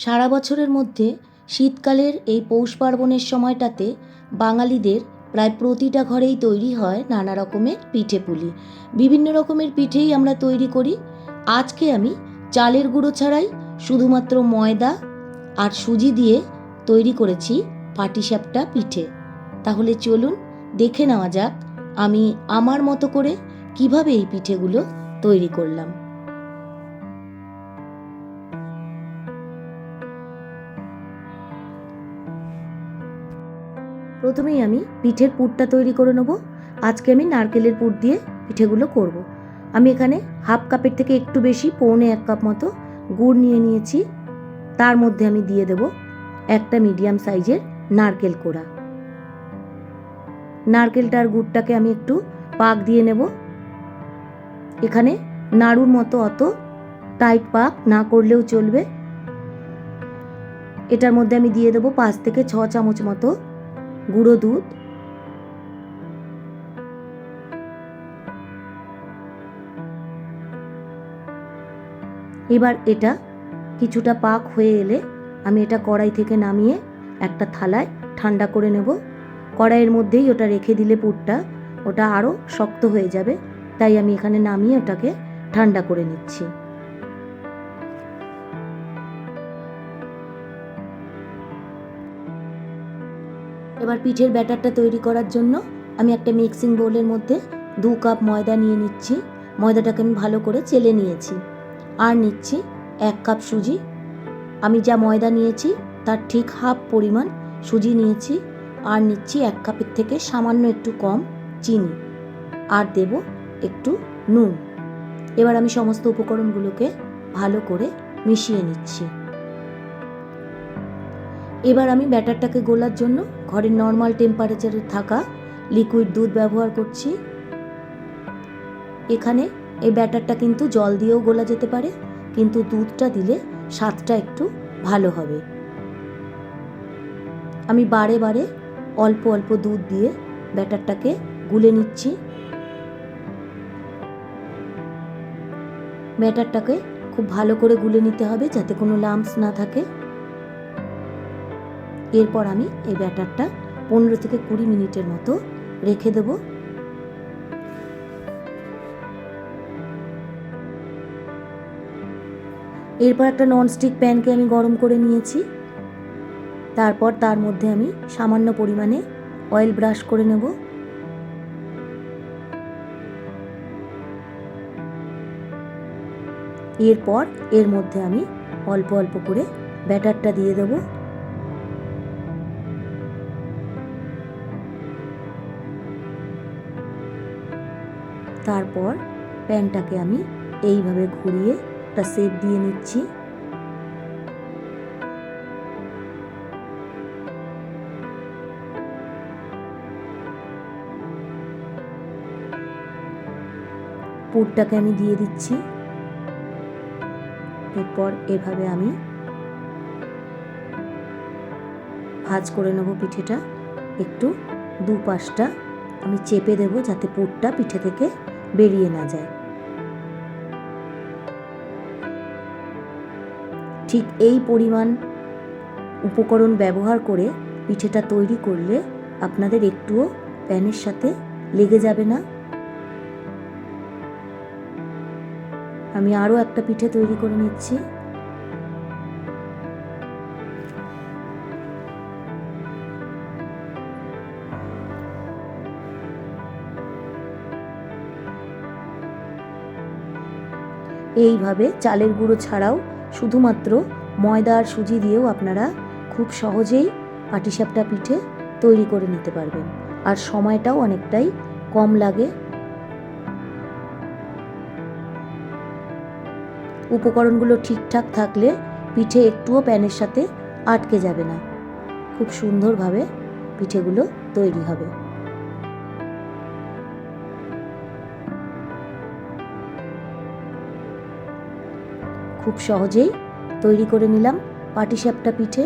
সারা বছরের মধ্যে শীতকালের এই পৌষ পার্বণের সময়টাতে বাঙালিদের প্রায় প্রতিটা ঘরেই তৈরি হয় নানা রকমের পিঠে পুলি। বিভিন্ন রকমের পিঠেই আমরা তৈরি করি। আজকে আমি চালের গুঁড়ো ছাড়াই শুধুমাত্র ময়দা আর সুজি দিয়ে তৈরি করেছি পাটিসাপটা পিঠে। তাহলে চলুন দেখে নেওয়া যাক আমি আমার মতো করে কীভাবে এই পিঠেগুলো তৈরি করলাম। প্রথমেই আমি পিঠের পুরটা তৈরি করে নেব। আজকে আমি নারকেলের পুর দিয়ে পিঠেগুলো করব। আমি এখানে হাফ কাপের থেকে একটু বেশি, পৌনে এক কাপ মতো গুড় নিয়ে নিয়েছি। তার মধ্যে আমি দিয়ে দেব একটা মিডিয়াম সাইজের নারকেল কোড়া। নারকেলটার গুড়টাকে আমি একটু পাক দিয়ে নেব। এখানে নাড়ুর মতো অত টাইট পাক না করলেও চলবে। এটার মধ্যে আমি দিয়ে দেবো পাঁচ থেকে ছ চামচ মতো গুঁড়ো দুধ। এবার এটা কিছুটা পাক হয়ে এলে আমি এটা কড়াই থেকে নামিয়ে একটা থালায় ঠান্ডা করে নেব। কড়াইয়ের মধ্যেই ওটা রেখে দিলে পুরটা, ওটা আরও শক্ত হয়ে যাবে, তাই আমি এখানে নামিয়ে ওটাকে ঠান্ডা করে নিচ্ছি। এবার পিঠের ব্যাটারটা তৈরি করার জন্য আমি একটা মিক্সিং বোলের মধ্যে দু কাপ ময়দা নিয়ে নিচ্ছি। ময়দাটাকে আমি ভালো করে চেলে নিয়েছি। আর নিচ্ছি এক কাপ সুজি। আমি যা ময়দা নিয়েছি তার ঠিক হাফ পরিমাণ সুজি নিয়েছি। আর নিচ্ছি এক কাপের থেকে সামান্য একটু কম চিনি। আর দেব একটু নুন। এবার আমি সমস্ত উপকরণগুলোকে ভালো করে মিশিয়ে নিচ্ছি। এবার আমি ব্যাটারটাকে গোলার জন্য ঘরের নর্মাল টেম্পারেচারে থাকা লিকুইড দুধ ব্যবহার করছি। এখানে এই ব্যাটারটা কিন্তু জল দিয়েও গোলা যেতে পারে, কিন্তু দুধটা দিলে স্বাদটা একটু ভালো হবে। আমি বারে বারে অল্প অল্প দুধ দিয়ে ব্যাটারটাকে গুলে নিচ্ছি। ব্যাটারটাকে খুব ভালো করে গুলে নিতে হবে যাতে কোনো লাম্পস না থাকে। এরপর আমি এই ব্যাটারটা পনেরো থেকে কুড়ি মিনিটের মতো রেখে দেব। এরপর একটা ননস্টিক প্যানকে আমি গরম করে নিয়েছি। তারপর তার মধ্যে আমি সামান্য পরিমাণে অয়েল ব্রাশ করে নেব। এরপর এর মধ্যে আমি অল্প অল্প করে ব্যাটারটা দিয়ে দেবো। তারপর প্যানটাকে আমি এইভাবে ঘুরিয়ে একটা সেপ দিয়ে নিচ্ছি। পুরটাকে আমি দিয়ে দিচ্ছি। এরপর এভাবে আমি ভাজ করে নেব পিঠেটা। একটু দু পাশটা আমি চেপে দেব যাতে পুরটা পিঠে থেকে বেরিয়ে না যায়। ঠিক এই পরিমাণ উপকরণ ব্যবহার করে পিঠেটা তৈরি করলে আপনাদের একটুও প্যানের সাথে লেগে যাবে না। আমি আরও একটা পিঠে তৈরি করে নিচ্ছি। এইভাবে চালের গুঁড়ো ছাড়াও শুধুমাত্র ময়দা আর সুজি দিয়েও আপনারা খুব সহজেই পাটিসাপটা পিঠে তৈরি করে নিতে পারবেন। আর সময়টাও অনেকটাই কম লাগে। উপকরণগুলো ঠিকঠাক থাকলে পিঠে একটুও প্যানের সাথে আটকে যাবে না। খুব সুন্দরভাবে পিঠেগুলো তৈরি হবে। খুব সহজেই তৈরি করে নিলাম পাটিসাপটা পিঠে।